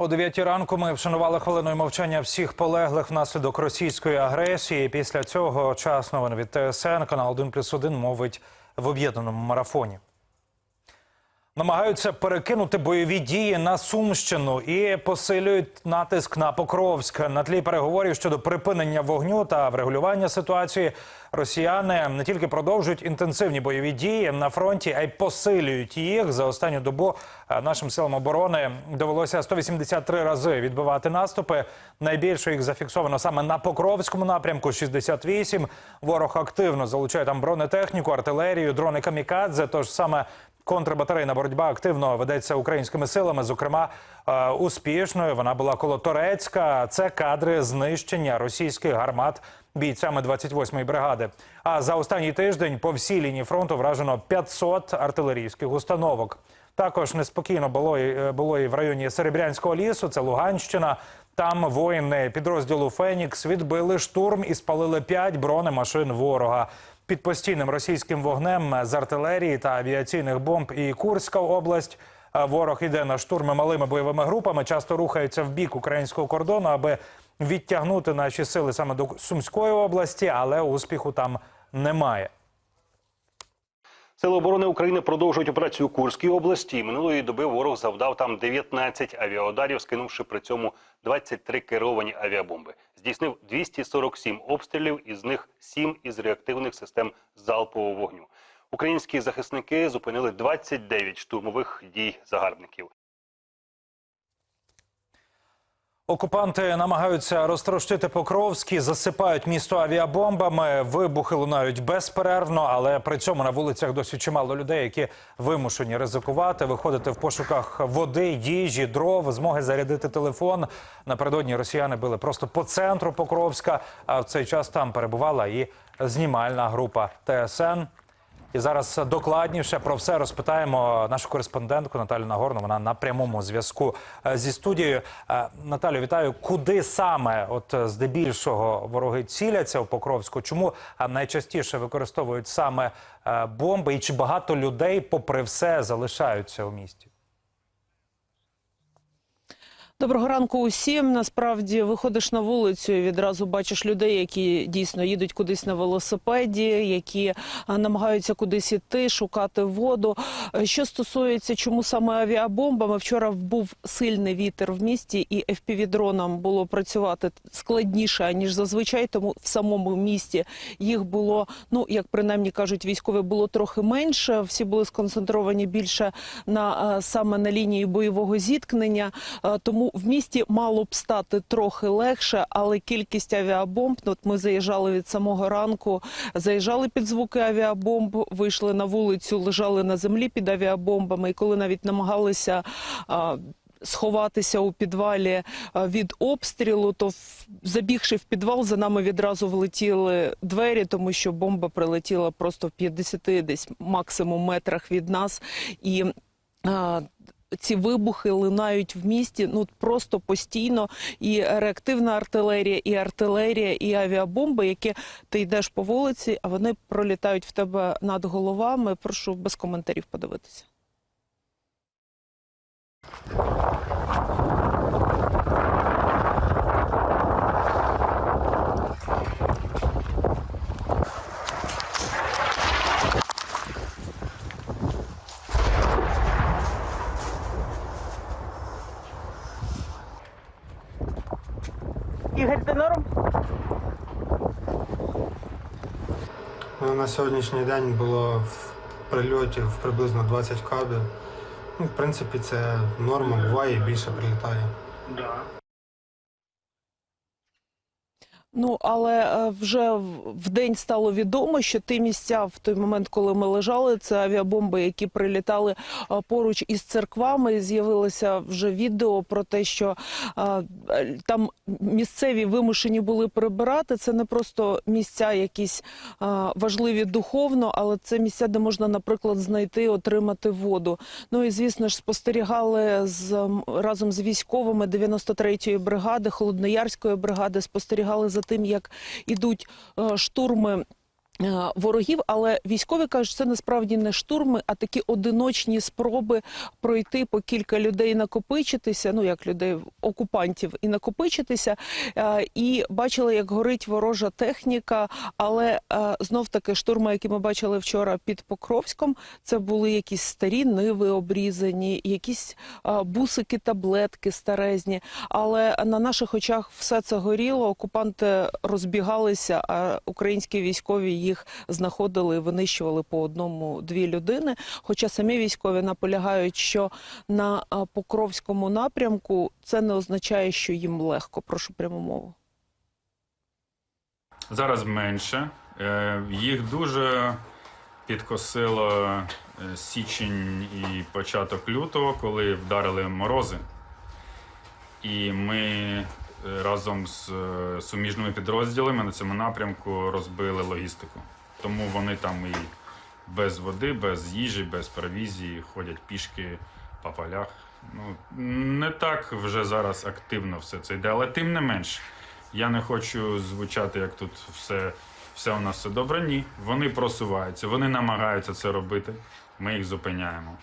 О 9 ранку ми вшанували хвилиною мовчання всіх полеглих внаслідок російської агресії. Після цього час новин від ТСН канал 1 плюс 1 мовить в об'єднаному марафоні. Намагаються перекинути бойові дії на Сумщину і посилюють натиск на Покровськ. На тлі переговорів щодо припинення вогню та врегулювання ситуації росіяни не тільки продовжують інтенсивні бойові дії на фронті, а й посилюють їх. За останню добу е, нашим силам оборони довелося 183 рази відбивати наступи. Найбільше їх зафіксовано саме на Покровському напрямку 68. Ворог активно залучає там бронетехніку, артилерію, дрони камікадзе. Тож саме Контрбатарейна боротьба активно ведеться українськими силами. Зокрема, е, успішною вона була коло Торецька. Це кадри знищення російських гармат бійцями 28-ї бригади. А за останній тиждень по всій лінії фронту вражено 500 артилерійських установок. Також неспокійно було е, було і в районі Серебрянського лісу. Це Луганщина. Там воїни підрозділу Фенікс відбили штурм і спалили 5 бронемашин ворога. Під постійним російським вогнем з артилерії та авіаційних бомб і Курська область. Ворог іде на штурми малими бойовими групами, часто рухається в бік українського кордону, аби відтягнути наші сили саме до Сумської області, але успіху там немає. Сили оборони України продовжують операцію у Курській області. Минулої доби ворог завдав там 19 авіаударів, скинувши при цьому 23 керовані авіабомби. Здійснив 247 обстрілів, із них 7 із реактивних систем залпового вогню. Українські захисники зупинили 29 штурмових дій загарбників. Окупанти намагаються розтрощити Покровський, засипають місто авіабомбами. Вибухи лунають безперервно, але при цьому на вулицях досі чимало людей, які вимушені ризикувати, виходити в пошуках води, їжі, дров, змоги зарядити телефон. Напередодні росіяни били просто по центру Покровська. А в цей час там перебувала і знімальна група ТСН. І зараз докладніше про все розпитаємо нашу кореспондентку Наталю Нагорну. Вона на прямому зв'язку е, зі студією. Е, Наталю, вітаю. Куди саме, от е, здебільшого, вороги ціляться у Покровську? Чому найчастіше використовують саме бомби? І чи багато людей, попри все, залишаються у місті? Доброго ранку усім. Насправді виходиш на вулицю і відразу бачиш людей, які дійсно їдуть кудись на велосипеді, які намагаються кудись іти, шукати воду. Е, Що стосується, чому саме авіабомбами, вчора був сильний вітер в місті, і FPV-дронам було працювати складніше ніж зазвичай. Тому в самому місті їх було, ну як принаймні кажуть, військові було трохи менше. Всі були сконцентровані більше на е, саме на лінії бойового зіткнення. Е, В місті мало б стати трохи легше, але кількість авіабомб. От ми заїжджали від самого ранку, заїжджали під звуки авіабомб, вийшли на вулицю, лежали на землі під авіабомбами. І коли навіть намагалися. Сховатися у підвалі від обстрілу, то забігши в підвал, за нами відразу влетіли двері, тому що бомба прилетіла просто в 50 десь максимум метрах від нас. І ці вибухи лунають в місті ну просто постійно. І реактивна артилерія, і артилерія, і авіабомби, які ти йдеш по вулиці, а вони пролітають в тебе над головами. Прошу без коментарів подивитися. Ігор, ти норм? Ну, На сьогоднішній день було в прильотів приблизно 20 кабів. Ну, в принципі, це норма, буває і більше прилітає. Ну але е, вже в- день стало відомо, що ті місця в той момент, коли ми лежали, це авіабомби, які прилітали е, поруч із церквами. З'явилося вже відео про те, що е, там місцеві вимушені були прибирати. Це не просто місця, якісь важливі духовно, але це місця, де можна, наприклад, знайти, отримати воду. Ну і звісно ж спостерігали з разом з військовими 93-ї бригади, холодноярської бригади, спостерігали за тим, як ідуть е, штурми ворогів, але військові кажуть, що це насправді не штурми, а такі одиночні спроби пройти по кілька людей, накопичитися. Ну як людей окупантів, і накопичитися. Е, І бачили, як горить ворожа техніка. Але е, знов таки штурми, які ми бачили вчора під Покровськом, це були якісь старі ниви обрізані, якісь е, бусики, таблетки старезні. Але на наших очах все це горіло. Окупанти розбігалися, а українські військові їх знаходили і винищували по одному-дві людини. Хоча самі військові наполягають, що на Покровському напрямку це не означає, що їм легко. Прошу пряму мову. Зараз менше. Е, Їх дуже підкосило е, січень і початок лютого, коли вдарили морози. І ми разом з е, суміжними підрозділами на цьому напрямку розбили логістику. Тому вони там і без води, без їжі, без провізії ходять пішки по полях. Ну, не так вже зараз активно все це йде, але тим не менш. Я не хочу звучати, як тут все, все у нас все добре. Ні. Вони просуваються, вони намагаються це робити. Ми їх зупиняємо.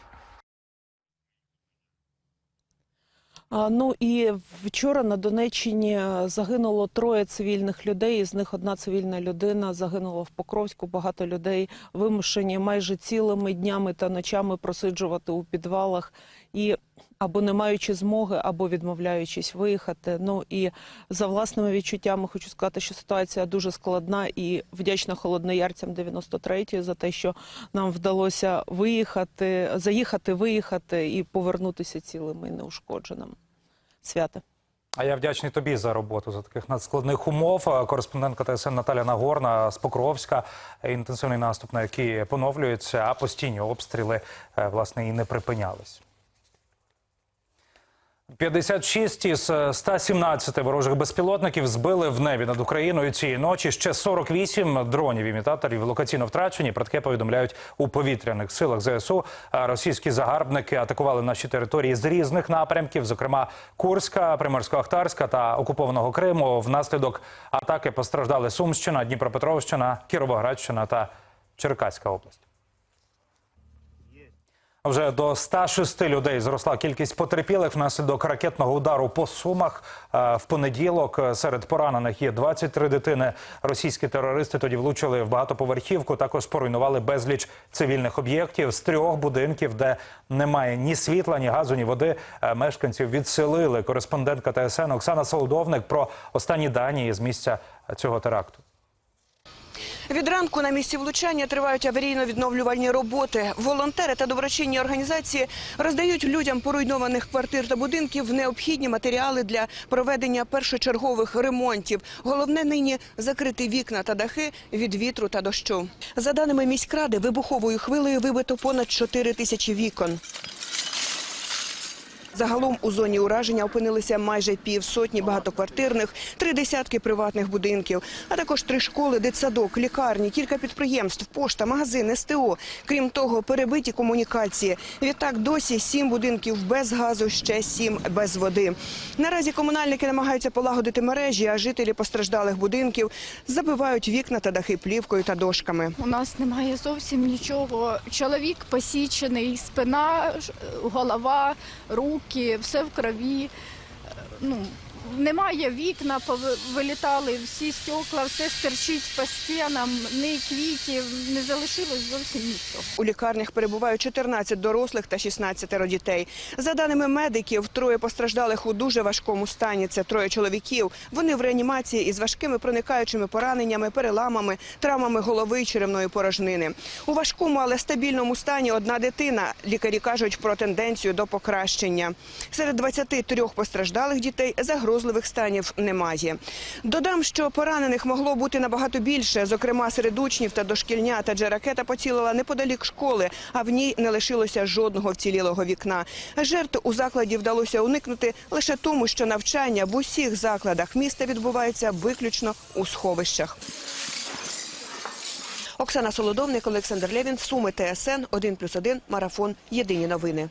А, Ну і вчора на Донеччині е, загинуло троє цивільних людей. Із них одна цивільна людина загинула в Покровську. Багато людей вимушені майже цілими днями та ночами просиджувати у підвалах і або не маючи змоги, або відмовляючись виїхати. Ну і за власними відчуттями хочу сказати, що ситуація дуже складна і вдячна холодноярцям 93-ї за те, що нам вдалося виїхати, заїхати, виїхати і повернутися цілими і неушкодженими. Свята. А я вдячний тобі за роботу за таких надскладних умов. Е, Кореспондентка ТСН Наталя Нагорна з Покровська. Е, Інтенсивний наступ, на який поновлюється, а постійні обстріли е, власне і не припинялись. 56 із е, 117 ворожих безпілотників збили в небі над Україною цієї ночі. Ще 48 дронів-імітаторів локаційно втрачені. Про таке повідомляють у повітряних силах ЗСУ. Російські загарбники атакували наші території з різних напрямків, зокрема Курська, Приморсько-Ахтарська та окупованого Криму. Внаслідок атаки постраждали Сумщина, Дніпропетровщина, Кіровоградщина та Черкаська область. Вже до 106 людей зросла кількість потерпілих внаслідок ракетного удару по сумах. Е, В понеділок е, серед поранених є 23 дитини. Російські терористи тоді влучили в багатоповерхівку. Також поруйнували безліч цивільних об'єктів з трьох будинків, де немає ні світла, ні газу, ні води. Е, Мешканців відселили. Кореспондентка ТСН Оксана Солодовник про останні дані з місця цього теракту. Від ранку на місці влучання тривають аварійно-відновлювальні роботи. Волонтери та доброчинні організації роздають людям поруйнованих квартир та будинків необхідні матеріали для проведення першочергових ремонтів. Головне нині закрити вікна та дахи від вітру та дощу. За даними міськради, вибуховою хвилею вибито понад 4 тисячі вікон. Загалом у зоні ураження опинилися майже півсотні багатоквартирних, три десятки приватних будинків, а також три школи, дитсадок, лікарні, кілька підприємств, пошта, магазин, СТО. Крім того, перебиті комунікації. Відтак досі сім будинків без газу, ще сім без води. Наразі комунальники намагаються полагодити мережі, а жителі постраждалих будинків забивають вікна та дахи плівкою та дошками. У нас немає зовсім нічого. Чоловік посічений, спина, голова, руки, все в крові. Е, Ну, немає вікна, пови- вилітали всі стекла, все стерчить по стінам, ні квітів, не залишилось зовсім нічого. У лікарнях перебувають 14 дорослих та 16 дітей. За даними медиків, троє постраждалих у дуже важкому стані. Це троє чоловіків. Вони в реанімації із важкими проникаючими пораненнями, переламами, травмами голови і черевної порожнини. У важкому, але стабільному стані одна дитина. Лікарі кажуть про тенденцію до покращення. Серед 23 постраждалих дітей загрозливих станів немає. Додам, що поранених могло бути набагато більше, зокрема серед учнів та дошкільнят, адже ракета поцілила неподалік школи, а в ній не лишилося жодного вцілілого вікна. Жертв у закладі вдалося уникнути лише тому, що навчання в усіх закладах міста відбувається виключно у сховищах. Оксана Солодовник, Олександр Левін, Суми, ТСН, 1+,1, Марафон. Єдині новини.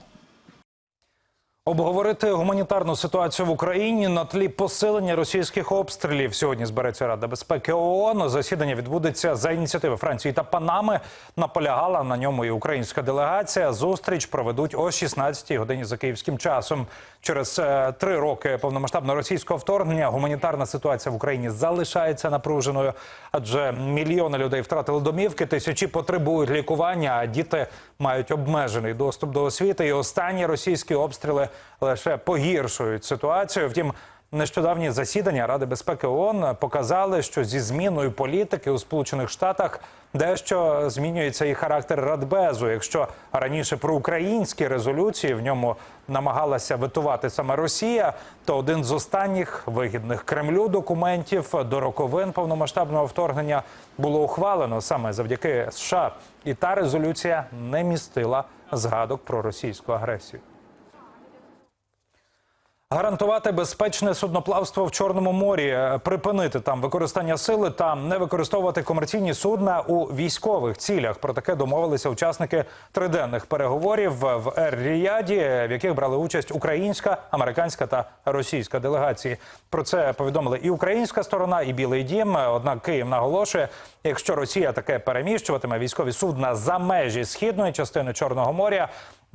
Обговорити гуманітарну ситуацію в Україні на тлі посилення російських обстрілів. Сьогодні збереться Рада безпеки ООН. Засідання відбудеться за ініціативи Франції та Панами. Наполягала на ньому і українська делегація. Зустріч проведуть о 16-й годині за київським часом. Через е, три роки повномасштабного російського вторгнення гуманітарна ситуація в Україні залишається напруженою, адже мільйони людей втратили домівки, тисячі потребують лікування, а діти мають обмежений доступ до освіти. І останні російські обстріли лише погіршують ситуацію. Втім, нещодавні засідання Ради безпеки ООН показали, що зі зміною політики у Сполучених Штатах дещо змінюється і характер Радбезу. Якщо раніше про українські резолюції в ньому намагалася витувати саме Росія, то один з останніх вигідних Кремлю документів до роковин повномасштабного вторгнення було ухвалено саме завдяки США, і та резолюція не містила згадок про російську агресію. Гарантувати безпечне судноплавство в Чорному морі, е, припинити там використання сили та не використовувати комерційні судна у військових цілях. Про таке домовилися учасники триденних переговорів в Ер-Ріяді, в яких брали участь українська, американська та російська делегації. Про це повідомили і українська сторона, і Білий Дім. Однак Київ наголошує, якщо Росія таке переміщуватиме військові судна за межі східної частини Чорного моря.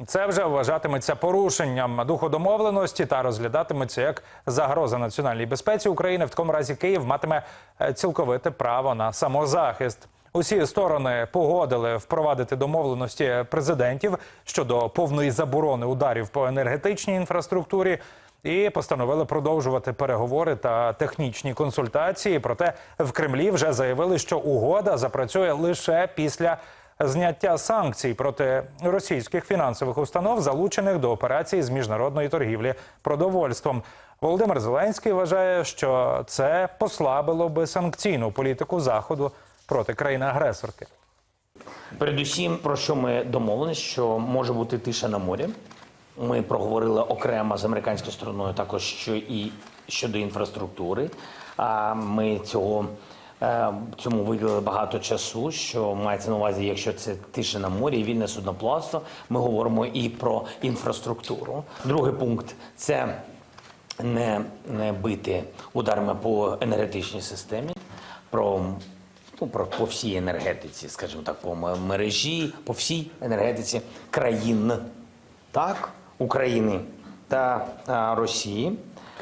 Це вже вважатиметься порушенням духу домовленості та розглядатиметься як загроза національній безпеці України. В такому разі Київ матиме е, цілковите право на самозахист. Усі сторони погодили впровадити домовленості президентів щодо повної заборони ударів по енергетичній інфраструктурі. І постановили продовжувати переговори та технічні консультації. Проте в Кремлі вже заявили, що угода запрацює лише після зняття санкцій проти російських фінансових установ, залучених до операції з міжнародної торгівлі продовольством. Володимир Зеленський вважає, що це послабило би санкційну політику заходу проти країни-агресорки. Передусім, про що ми домовились, що може бути тиша на морі. Ми проговорили окремо з американською стороною також що і щодо інфраструктури. А ми цього цьому виділили багато часу. Що мається на увазі, якщо це тиша на морі і вільне судноплавство, ми говоримо і про інфраструктуру. Другий пункт це не, не бити ударами по енергетичній системі. Про ну, про по всій енергетиці, скажімо так, по мережі, по всій енергетиці країн, так, України та а, Росії.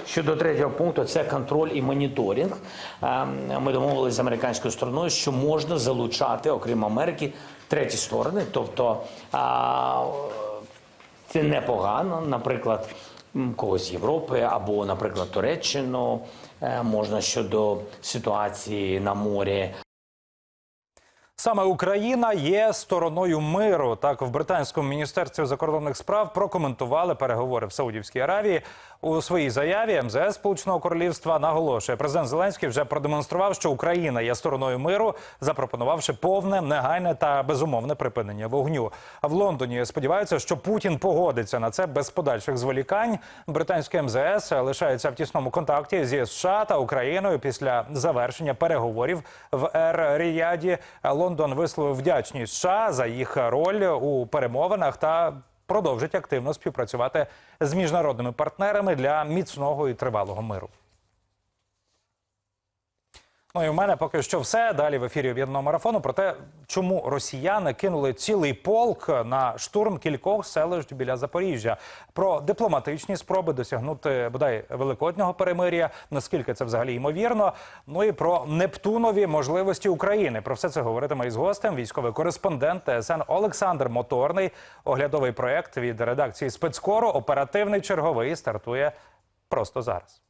Щодо третього пункту, це контроль і моніторинг. Ми домовилися з американською стороною, що можна залучати, окрім Америки, треті сторони. Тобто це непогано, наприклад, когось з Європи або, наприклад, Туреччину е, можна щодо ситуації на морі. Саме Україна є стороною миру. Так в британському міністерстві закордонних справ прокоментували переговори в Саудівській Аравії. У своїй заяві МЗС Сполученого Королівства наголошує, президент Зеленський вже продемонстрував, що Україна є стороною миру, запропонувавши повне, негайне та безумовне припинення вогню. А в Лондоні сподіваються, що Путін погодиться на це без подальших зволікань. Британське МЗС лишається в тісному контакті зі США та Україною після завершення переговорів в Ер-Ріяді. Лондон висловив вдячність США за їх роль у перемовинах та продовжить активно співпрацювати з міжнародними партнерами для міцного і тривалого миру. Ну і в мене поки що все. Далі в ефірі об'єднаного марафону про те, чому росіяни кинули цілий полк на штурм кількох селищ біля Запоріжжя, про дипломатичні спроби досягнути бодай великоднього перемир'я, наскільки це взагалі ймовірно. Ну і про Нептунові можливості України. Про все це говоритиме із гостем. Військовий кореспондент ТСН Олександр Моторний. Оглядовий проект від редакції спецкору. Оперативний черговий стартує просто зараз.